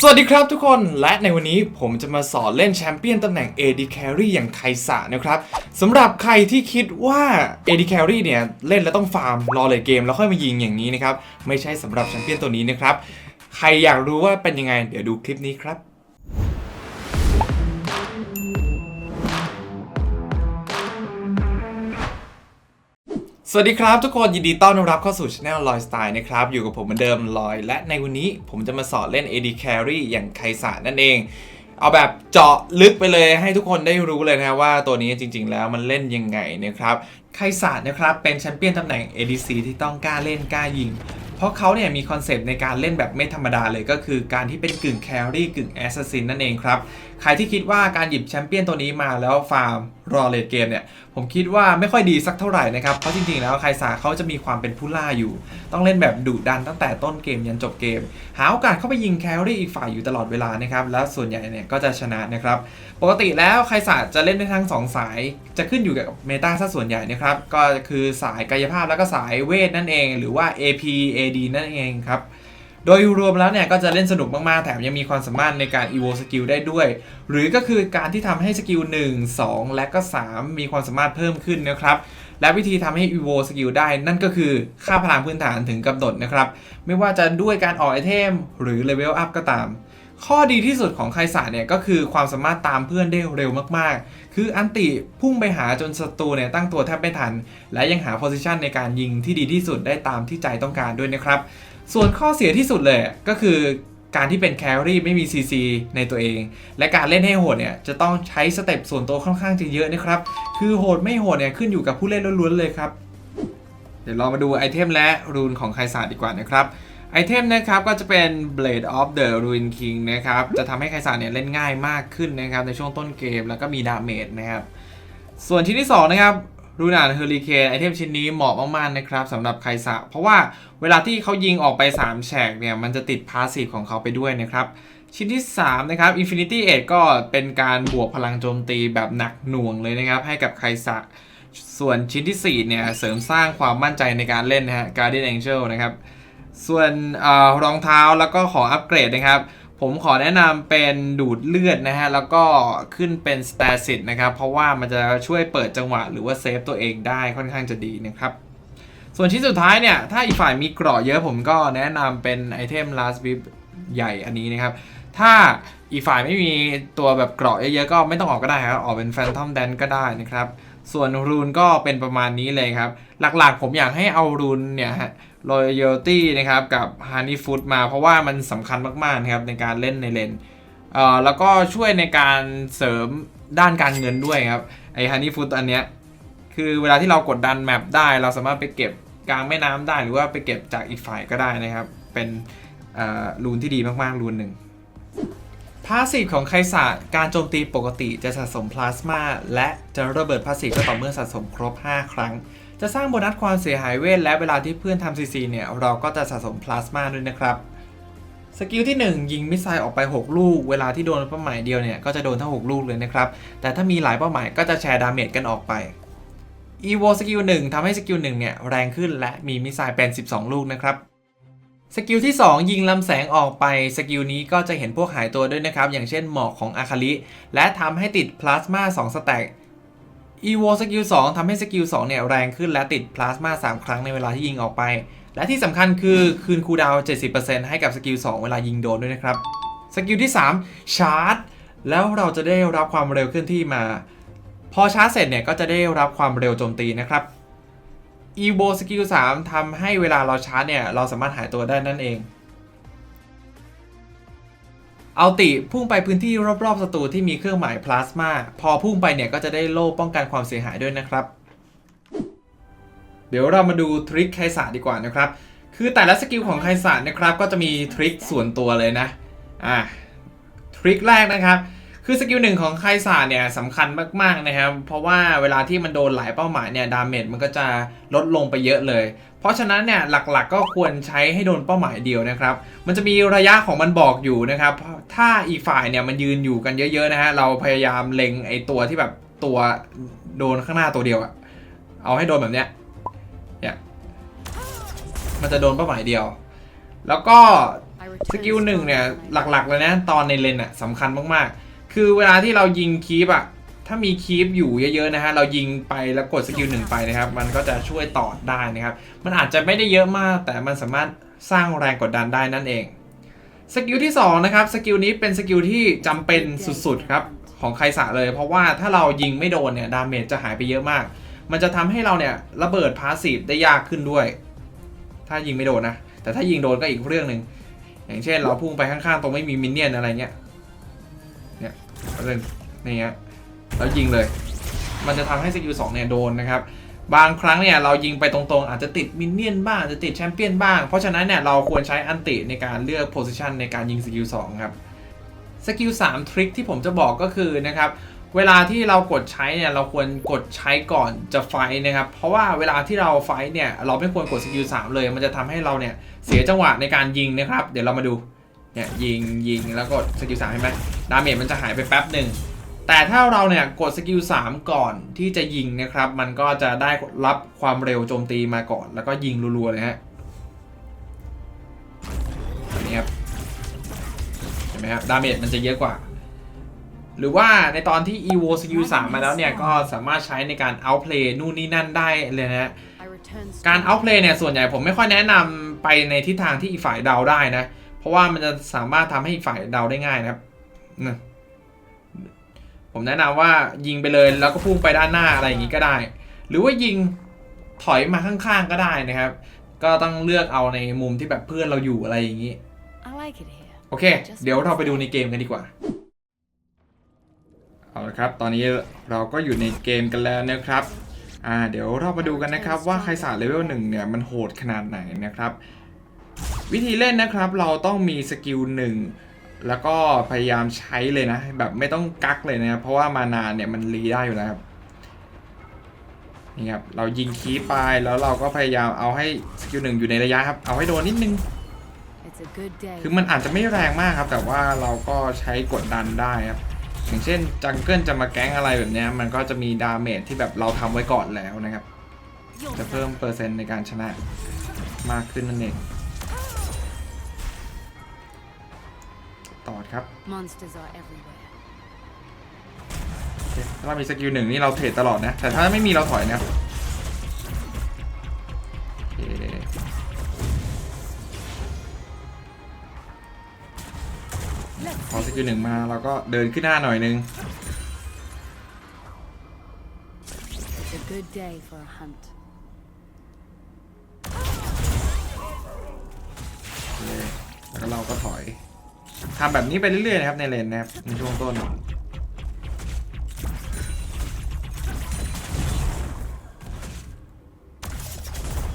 สวัสดีครับทุกคนและในวันนี้ผมจะมาสอนเล่นแชมเปี้ยนตำแหน่ง AD Carry อย่างไคสะนะครับสำหรับใครที่คิดว่า AD Carry เนี่ย เล่นแล้วต้องฟาร์ม รอเลยเกมแล้วค่อยมายิงอย่างนี้นะครับ ไม่ใช่สำหรับแชมเปี้ยนตัวนี้นะครับ ใครอยากรู้ว่าเป็นยังไง เดี๋ยวดูคลิปนี้ครับ สวัสดีครับทุกคนยินดีต้อนรับเข้าสู่ช anel ลอยสไตล์นะครับ อยู่กับผมเหมือนเดิมลอย และในวันนี้ผมจะมาสอนเล่น AD Carry อย่างไคสะนั่นเอง เอาแบบเจาะลึกไปเลยให้ทุกคนได้รู้เลยนะว่าตัวนี้จริง ๆ แล้วมันเล่นยังไงนะครับไคสะนะครับเป็นแชมเปี้ยนตำแหน่ง ADC ที่ต้องกล้าเล่นกล้ายิง เพราะเขาเนี่ยมีคอนเซปต์ในการเล่นแบบไม่ธรรมดาเลยก็คือการที่เป็นกึ่งแครี่กึ่งแอสซัสซินนั่นเองครับ ใครที่คิดว่าการหยิบแชมเปี้ยนตัวนี้มาแล้วฟาร์มรอเลดเกมเนี่ย ผมคิดว่าไม่ค่อยดีสักเท่าไหร่นะครับ เพราะจริงๆแล้วไคสาเขาจะมีความเป็นผู้ล่าอยู่ ต้องเล่นแบบดุดันตั้งแต่ต้นเกมยันจบเกม หาโอกาสเข้าไปยิงแครี่อีกฝ่ายอยู่ตลอดเวลานะครับ แล้วส่วนใหญ่เนี่ยก็จะชนะนะครับ ปกติแล้วไคสาจะเล่นได้ทั้งสองสาย จะขึ้นอยู่กับเมตาซะส่วนใหญ่นะครับ ก็คือสายกายภาพแล้วก็สายเวทนั่นเอง หรือว่า AP AD นั่นเองครับ โดยรวมแล้วเนี่ยก็จะเล่นสนุกมากๆ แถมยังมีความสามารถในการ evo skill ได้ด้วย หรือก็คือการที่ทำให้สกิล 1 2 และก็ 3 มีความสามารถเพิ่มขึ้นนะครับและวิธีทำให้ evo skill ได้นั่นก็คือค่าพลังพื้นฐานถึงกำหนดนะครับ ไม่ว่าจะด้วยการออกไอเทมหรือ level up ก็ตาม ข้อดีที่สุดของไคสาเนี่ยก็คือความสามารถตามเพื่อนได้เร็วมากๆ คืออันติพุ่งไปหาจนศัตรูเนี่ยตั้งตัวแทบไม่ทัน และยังหาโพซิชันในการยิงที่ดีที่สุดได้ตามที่ใจต้องการด้วยนะครับ ส่วนข้อเสียที่สุดเลยก็คือการที่เป็นแคลอรี่ไม่มี CC ในตัวเอง และการเล่นให้โหดเนี่ยจะต้องใช้สเต็ปส่วนตัวค่อนข้างจะเยอะนะครับ คือโหดไม่โหดเนี่ยขึ้นอยู่กับผู้เล่นล้วนๆเลยครับ เดี๋ยวเรามาดูไอเทมและรูนของไคสาดีกว่านะครับ ไอเทมนะครับก็จะเป็น Blade of the Ruin King นะครับ จะทำให้ไคสาเนี่ยเล่นง่ายมากขึ้นนะครับในช่วงต้นเกมแล้วก็มีดาเมจนะครับ ส่วนชิ้นที่2นะครับ รูนานเฮอริเคนไอเทมชิ้นนี้เหมาะมากๆนะครับสำหรับไคสะเพราะว่าเวลาที่เขายิงออกไป 3 แฉกเนี่ย มันจะติดพาสซีฟของเขาไปด้วยนะครับ ชิ้นที่ 3 นะครับ Infinity Edge ก็เป็นการบวกพลังโจมตีแบบหนักหน่วงเลยนะครับ ให้กับไคสะส่วนชิ้นที่ 4 เนี่ย เสริมสร้างความมั่นใจในการเล่นนะฮะ Guardian Angel นะครับ ส่วนอรองเท้าแล้วก็ของอัปเกรดนะครับ ผมขอแนะนำเป็นดูดเลือดนะฮะ แล้วก็ขึ้นเป็น s t a s i s นะครับ เพราะว่ามันจะช่วยเปิดจังหวะหรือว่าเซฟตัวเองได้ค่อนข้างจะดีนะครับ ส่วนชิ้นสุดท้ายเนี่ย ถ้าอีกฝ่ายมีเกราะเยอะผมก็แนะนำเป็นไอเทม last whip ใหญ่อันนี้นะครับ ถ้าอีกฝ่ายไม่มีตัวแบบเกราะเยอะๆก็ไม่ต้องออกก็ได้ครับ ออกเป็น Phantom Dance ก็ได้นะครับ ส่วนรูนก็เป็นประมาณนี้เลยครับ หลักๆผมอยากให้เอารูนเนี่ยฮะ loyalty นะครับกับ honey food มาเพราะว่ามันสำคัญมากๆนะครับในการเล่นในเลนเอ่อแล้วก็ช่วยในการเสริมด้านการเงินด้วยครับไอ้ honey food อันเนี้ยคือเวลาที่เรากดดันแมปได้ เราสามารถไปเก็บกลางแม่น้ำได้หรือว่าไปเก็บจากอีกฝ่ายก็ได้นะครับ เป็นเอ่อรูนที่ดีมากๆรูนหนึ่งพาสซีฟของไคสาการโจมตีปกติจะสะสมพลาสมาและจะระเบิดพาสซีฟก็ต่อเมื่อสะสมครบ 5 ครั้ง จะสร้างโบนัสความเสียหายเวทและเวลาที่เพื่อนทำซีซีเนี่ย เราก็จะสะสมพลาสมาด้วยนะครับ สกิลที่ 1 ยิงมิสไซล์ออกไป 6 ลูก เวลาที่โดนเป้าหมายเดียวเนี่ย ก็จะโดนทั้ง 6 ลูกเลยนะครับ แต่ถ้ามีหลายเป้าหมายก็จะแชร์ดาเมจกันออกไป evo สกิล1ทำให้สกิล1เนี่ยแรงขึ้นและมีมิสไซล์เป็น 12 ลูกนะครับสกิลที่ 2 ยิงลำแสงออกไปสกิลนี้ก็จะเห็นพวกหายตัวด้วยนะครับ อย่างเช่นหมอกของอาคาลิและทำให้ติดพลาสมา2สแต็ก evo สกิล2ทำให้สกิล2เนี่ยแรงขึ้นและติดพลาสมา3 ครั้งในเวลาที่ยิงออกไป และที่สำคัญคือคืนคูลดาวน์70%ให้กับสกิล2 เวลายิงโดนด้วยนะครับ สกิลที่ 3 ชาร์จ แล้วเราจะได้รับความเร็วเคลื่อนที่มา พอชาร์จเสร็จเนี่ยก็จะได้รับความเร็วโจมตีนะครับ evo สกิล3ทำให้เวลาเราชาร์จเนี่ยเราสามารถหายตัวได้นั่นเอง เอาติพุ่งไปพื้นที่รอบๆศัตรูที่มีเครื่องหมายพลาสมาพอพุ่งไปเนี่ยก็จะได้โล่ป้องกันความเสียหายด้วยนะครับ เดี๋ยวเรามาดูทริคไคสาดีกว่านะครับ คือแต่ละสกิลของไคสานะครับ ก็จะมีทริคส่วนตัวเลยนะอะทริคแรกนะครับคือสกิลหนึ่งของไคสาเนี่ยสำคัญมาก ๆ นะครับ เพราะว่าเวลาที่มันโดนหลายเป้าหมายเนี่ยดาเมจมันก็จะลดลงไปเยอะเลย เพราะฉะนั้นเนี่ยหลักๆก็ควรใช้ให้โดนเป้าหมายเดียวนะครับ มันจะมีระยะของมันบอกอยู่นะครับ ถ้าอีกฝ่ายเนี่ยมันยืนอยู่กันเยอะๆนะฮะเราพยายามเล็งไอตัวที่แบบตัวโดนข้างหน้าตัวเดียวอะเอาให้โดนแบบเนี้ยเนี่ยมันจะโดนเป้าหมายเดียว แล้วก็สกิลหนึ่งเนี่ยหลักๆเลยนะตอนในเลนอะสำคัญมากๆ คือเวลาที่เรายิงคีปอะ ถ้ามีคีปอยู่เยอะๆนะฮะเรายิงไปแล้วกดสกิลหนึ่งไปนะครับ มันก็จะช่วยต่อได้นะครับ มันอาจจะไม่ได้เยอะมาก แต่มันสามารถสร้างแรงกดดันได้นั่นเองสกิลที่สองนะครับสกิลนี้เป็นสกิลที่จำเป็นสุดๆครับของไคสะเลย เพราะว่าถ้าเรายิงไม่โดนเนี่ยดาเมจจะหายไปเยอะมาก มันจะทำให้เราเนี่ยระเบิดพาสซีฟได้ยากขึ้นด้วย ถ้ายิงไม่โดนนะ แต่ถ้ายิงโดนก็อีกเรื่องหนึ่งอย่างเช่น เราพุ่งไปข้างๆตรงไม่มีมินเนี่ยนอะไรเงี้ยเนี่ยเอาเลยนี่ฮะ แล้วยิงเลย มันจะทำให้สกิลสองเนี่ยโดนนะครับ บางครั้งเนี่ยเรายิงไปตรงๆ อาจจะติดมินเนี่ยนบ้างจจะติดแชมเปี้ยนบ้าง เพราะฉะนั้นเนี่ยเราควรใช้อันติในการเลือกโพซิชันในการยิงสกิลสองครับ สกิล3ทริคที่ผมจะบอกก็คือนะครับเวลาที่เรากดใช้เนี่ยเราควรกดใช้ก่อนจะไฟนะครับ เพราะว่าเวลาที่เราไฟเนี่ยเราไม่ควรกดสกิล3เลย มันจะทำให้เราเนี่ยเสียจังหวะในการยิงนะครับ เดี๋ยวเรามาดูเนี่ยยิงยิงแล้วกดสกิล3เห็นไหมดาเมจมันจะหายไปแป๊บหนึ่ง แต่ถ้าเราเนี่ยกดสกิล3 ก่อนที่จะยิงนะครับ มันก็จะได้รับความเร็วโจมตีมาก่อน แล้วก็ยิงรัวๆเลยฮะแบบนี้ครับเห็นไหมครับดาเมจมันจะเยอะกว่า หรือว่าในตอนที่ EVO Skill 3มาแล้วเนี่ย ก็สามารถใช้ในการ outplay นู่นนี่นั่นได้เลยนะฮะการ outplay เนี่ยส่วนใหญ่ผมไม่ค่อยแนะนำไปในทิศทางที่อีกฝ่ายเดาได้นะ เพราะว่ามันจะสามารถทำให้อีกฝ่ายเดาได้ง่ายนะครับ ผมแนะนำว่ายิงไปเลยแล้วก็พุ่งไปด้านหน้าอะไรอย่างนี้ก็ได้ หรือว่ายิงถอยมาข้างๆก็ได้นะครับ ก็ต้องเลือกเอาในมุมที่แบบเพื่อนเราอยู่อะไรอย่างนี้ I like it here. โอเค เดี๋ยวเราไปดูในเกมกันดีกว่า เอาละครับ ตอนนี้เราก็อยู่ในเกมกันแล้วนะครับ อ่า เดี๋ยวเรามาดูกันนะครับว่าไคสาเลเวลหนึ่งเนี่ยมันโหดขนาดไหนนะครับ วิธีเล่นนะครับเราต้องมีสกิลหนึ่ง แล้วก็พยายามใช้เลยนะ แบบไม่ต้องกักเลยนะครับ เพราะว่ามานานเนี่ยมันรีได้อยู่แล้วครับ นี่ครับ เรายิงคีย์ไปแล้วเราก็พยายามเอาให้สกิลหนึ่งอยู่ในระยะครับ เอาให้โดนนิดนึง It's a good day. คือมันอาจจะไม่แรงมากครับ แต่ว่าเราก็ใช้กดดันได้ครับ อย่างเช่นจังเกิลจะมาแก๊งอะไรแบบเนี้ยมันก็จะมีดาเมจที่แบบเราทำไว้ก่อนแล้วนะครับ จะเพิ่มเปอร์เซ็นต์ในการชนะมากขึ้นนั่นเอง ต่อครับ Monsters are everywhere. โอเคถ้าเรามีสกิลหนึ่งนี่เราเทรดตลอดนะ แต่ถ้าไม่มีเราถอยนะครับโอเคพอสกิลหนึ่งมาเราก็เดินขึ้นหน้าหน่อยนึง ทำแบบนี้ไปเรื่อยๆนะครับในเลนนะครับในช่วงต้น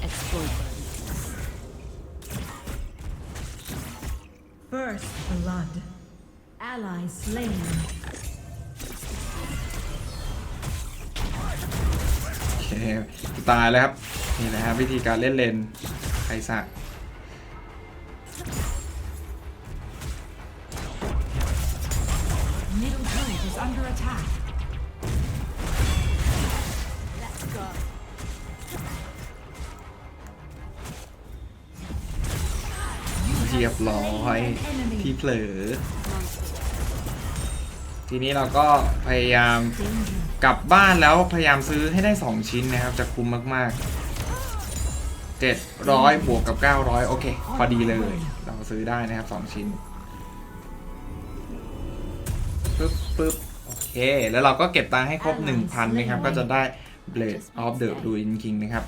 Exploit them. First blood. Ally slain. โอเคตายแล้วครับ นี่แหละครับวิธีการเล่นเลนไคซะ is under attack. Let's go. เรียบร้อยพี่เผลอ Monsters. ทีนี้เราก็พยายาม Danger. กลับบ้านแล้วพยายามซื้อให้ได้ 2 ชิ้นนะครับ จะคุ้มมาก ๆ 700 บวกกับ 900 โอเค พอดีเลย เราซื้อได้นะครับ 2 ชิ้นปึ๊บปึ๊บโอ เค แล้วเราก็เก็บตังค์ให้ครบ 1,000นะครับ ก็จะได้ Blade of the Ruin King นะครับ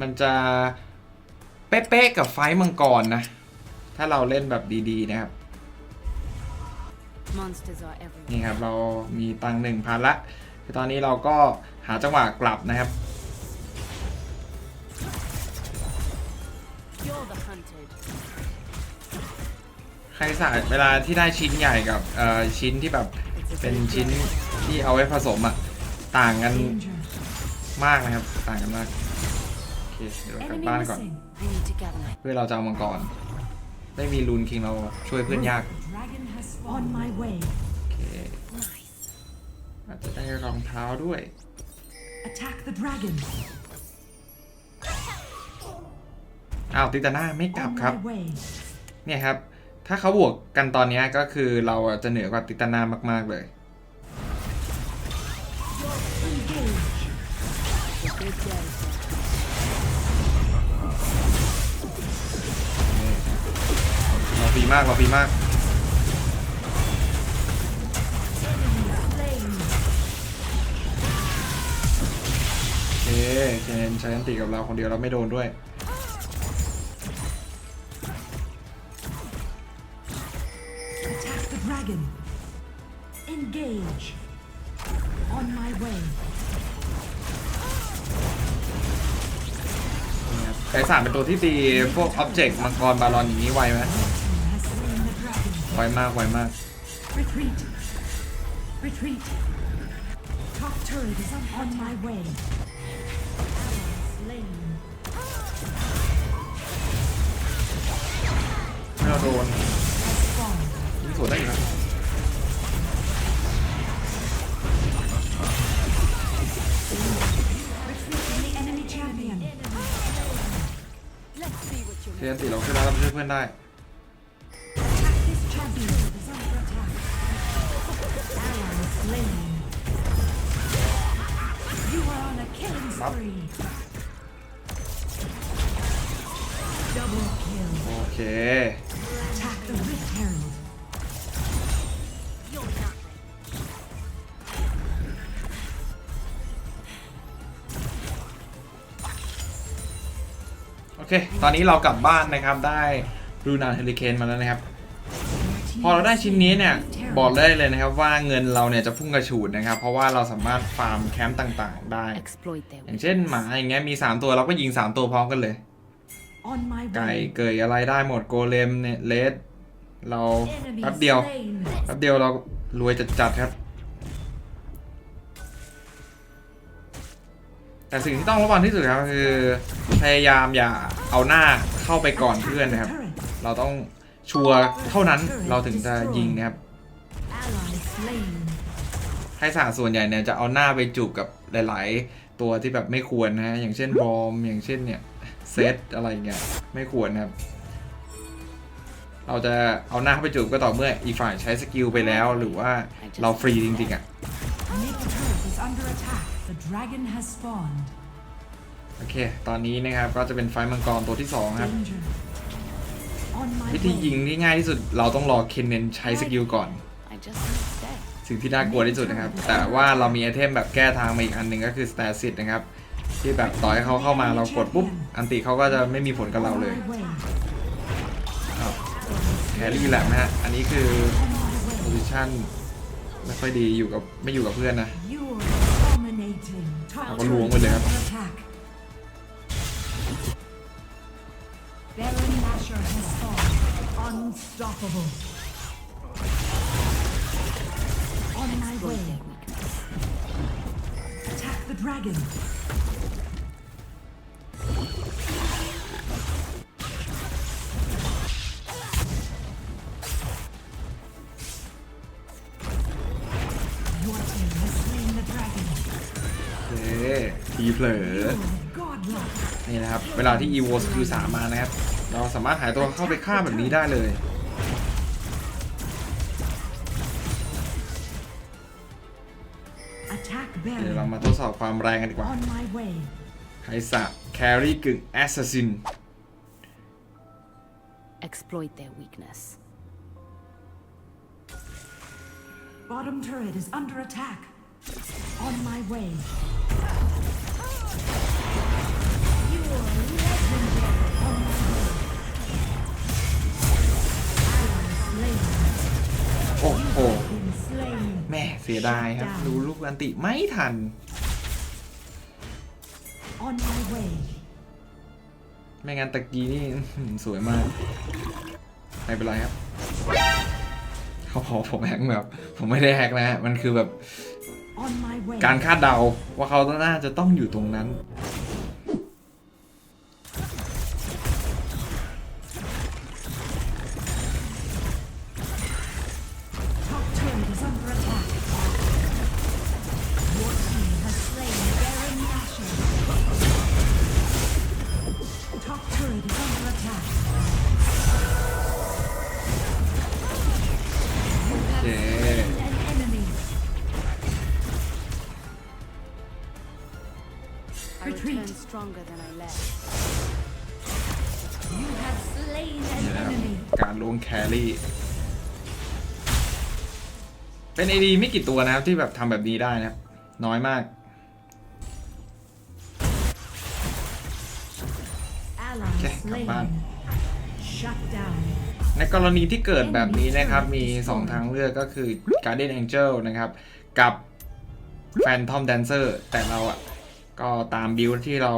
มันจะเป๊ะๆกับไฟต์มังกรนะ ถ้าเราเล่นแบบดีๆนะครับ Monsters are everywhere. นี่ครับ เรามีตังหนึ่งพันละคือตอนนี้เราก็หาจังหวะกลับนะครับ You're the hunted. ใครสายเวลาที่ได้ชิ้นใหญ่กับเอ่อชิ้นที่แบบ It's a เป็น good ชิ้น day. ที่เอาไว้ผสมอะต่างกัน Danger. มากนะครับต่างกันมากโอเคเดี๋ยวเรากลับ Enemy บ้านก่อน missing. I need to gather my เพื่อเราจะเอามังกรไม่มีรูนคิงเราช่วยเพื่อนยาก Dragon has on my way. โอเค nice. อาจจะได้รองเท้าด้วย Attack the dragon. อ้าวติตาน่าไม่กลับ On ครับ my way. เนี่ยครับ ถ้าเขาบวกกันตอนนี้ก็คือเราจะเหนือกว่าติตานามากๆเลยเราฟรีมากเราฟรีมากโอเคเคนใช้อันติกับเราคนเดียวเราไม่โดนด้วย ไกสารเป็นตัวที่ตีพวกอ็อบเจกต์มังกรบาลอนอย่างนี้ไวไหม Your team has slain the dragon. ไวมากไวมาก Retreat. Retreat. Top turret is on my way. Ally slain. ไม่เราโดน Has fallen. ยิงสวนได้อยู่นะ Retreat the enemy champion. เทียนติเราขึ้นแล้วเราช่วยเพื่อนได้โอเค เค ตอนนี้เรากลับบ้านนะครับได้รูนานเฮลิเคนมาแล้วนะครับ พอเราได้ชิ้นนี้เนี่ยบอกได้เลยนะครับว่าเงินเราเนี่ยจะพุ่งกระฉูดนะครับ เพราะว่าเราสามารถฟาร์มแคมป์ต่างๆ ได้ Exploit their อย่างเช่นหมาอย่างเงี้ยมี 3 ตัวเราก็ยิง 3 ตัวพร้อมกันเลย On my ไก่ way. เกยอะไรได้หมดโกเลมเนี่ยเลสเรา Enemy แป๊บเดียว slain. แป๊บเดียวเรารวยจัดๆครับ แต่สิ่งที่ต้องระวังที่สุดครับคือพยายามอย่าเอาหน้าเข้าไปก่อนเพื่อนนะครับ เราต้องชัวร์เท่านั้นเราถึงจะยิงนะครับ Ally slain. ให้สาส่วนใหญ่เนี่ยจะเอาหน้าไปจูบกับหลาย ๆ ตัวที่แบบไม่ควรนะฮะอย่างเช่นบอม อย่างเช่นเนี่ยเซตอะไรเงี้ยไม่ควรนะครับ เราจะเอาหน้าเข้าไปจูบก็ต่อเมื่ออีกฝ่ายใช้สกิลไปแล้วหรือว่าเราฟรีจริง ๆ อะ Middle turret is under attack. The dragon has spawned. โอเค ตอนนี้นะครับก็จะเป็นไฟมังกรตัวที่สองครับ Danger. On my วิธียิง way. ที่ง่ายที่สุดเราต้องรอเคนเนนใช้สกิลก่อน I just need stay. สิ่งที่น่ากลัวที่สุดนะครับ แต่ว่าเรามีไอเทมแบบแก้ทางมาอีกอันหนึ่งก็คือส t ต s ิ s นะครับ ที่แบบต่อให้เขาเข้ามาเรากดปุ๊บ อันติเขาก็จะไม่มีผลกับเรา On เลย my way. อ้าวแครี่แหละนะฮะ อันนี้คือ On my โพ way. ซิชันไม่ค่อยดีอยู่กับไม่อยู่กับเพื่อนนะ You're dominating. Top เอาก็ล้วงไปเลยครับ turret is under attack. Baron Nashor has fallen. Unstoppable. On my Exploit way. their weakness. Attack the dragon. นี่นะครับเวลาที่ EVO Skill 3มานะครับ เราสามารถหายตัวเข้าไปฆ่าแบบนี้ได้เลย Attack เดี๋ยวเรา Baron. มาทดสอบความแรงกันดีกว่า On my way. ไคสะแครี่กึ่งแอสซัสซิน Exploit their weakness. Bottom turret is under attack. On my way. โอ้โห แม่เสียดายครับดูลูกอันติไม่ทัน ไม่งั้นตะกี้นี่สวยมาก ไม่เป็นไรครับ เขาพอผมแฮกแบบ ผมไม่ได้แฮกนะ มันคือแบบ การคาดเดาว่าเขาน่าจะต้องอยู่ตรงนั้น การลงแครี่ เป็นไอดีไม่กี่ตัวนะครับที่แบบทำแบบนี้ได้นะน้อยมาก Ally Okay, slain. come on. Shut down. ในกรณีที่เกิดแบบนี้นะครับ มี 2 ทางเลือกก็คือ Guardian Angel นะครับ กับ Phantom Dancer แต่เราอะ ก็ตามบิลที่เรา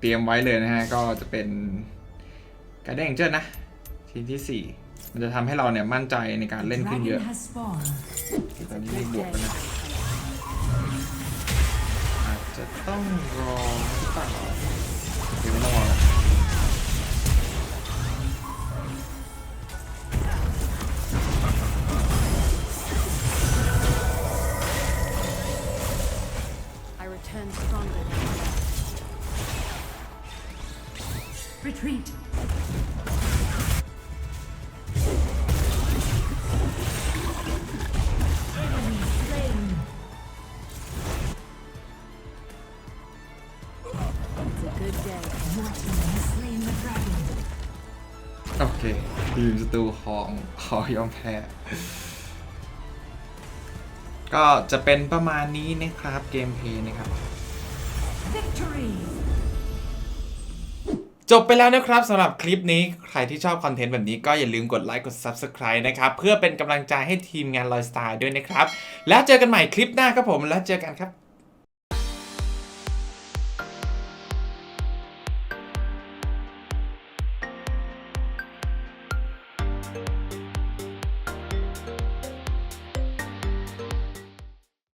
เตรียมไว้เลยนะฮะ ก็จะเป็น Guardian Angel นะ ทีมที่ 4 มันจะทำให้เราเนี่ยมั่นใจในการเล่นขึ้นเยอะ Dragon has spawned. ตอนนี้เล Good ขบวก day แล้วนะ อาจจะต้องรอหรือเปล่าเดี๋ยวไม่ต้องรอแล้ว ศัตรูของขอยอมแพ้ ก็จะเป็นประมาณนี้นะครับเกมเพลย์นะครับ Victory. จบไปแล้วนะครับสำหรับคลิปนี้ใครที่ชอบคอนเทนต์แบบนี้ก็อย่าลืมกดไลค์กด Subscribe นะครับ เพื่อเป็นกำลังใจให้ทีมงานลอยสไตล์ด้วยนะครับ แล้วเจอกันใหม่คลิปหน้าครับผมแล้วเจอกันครับ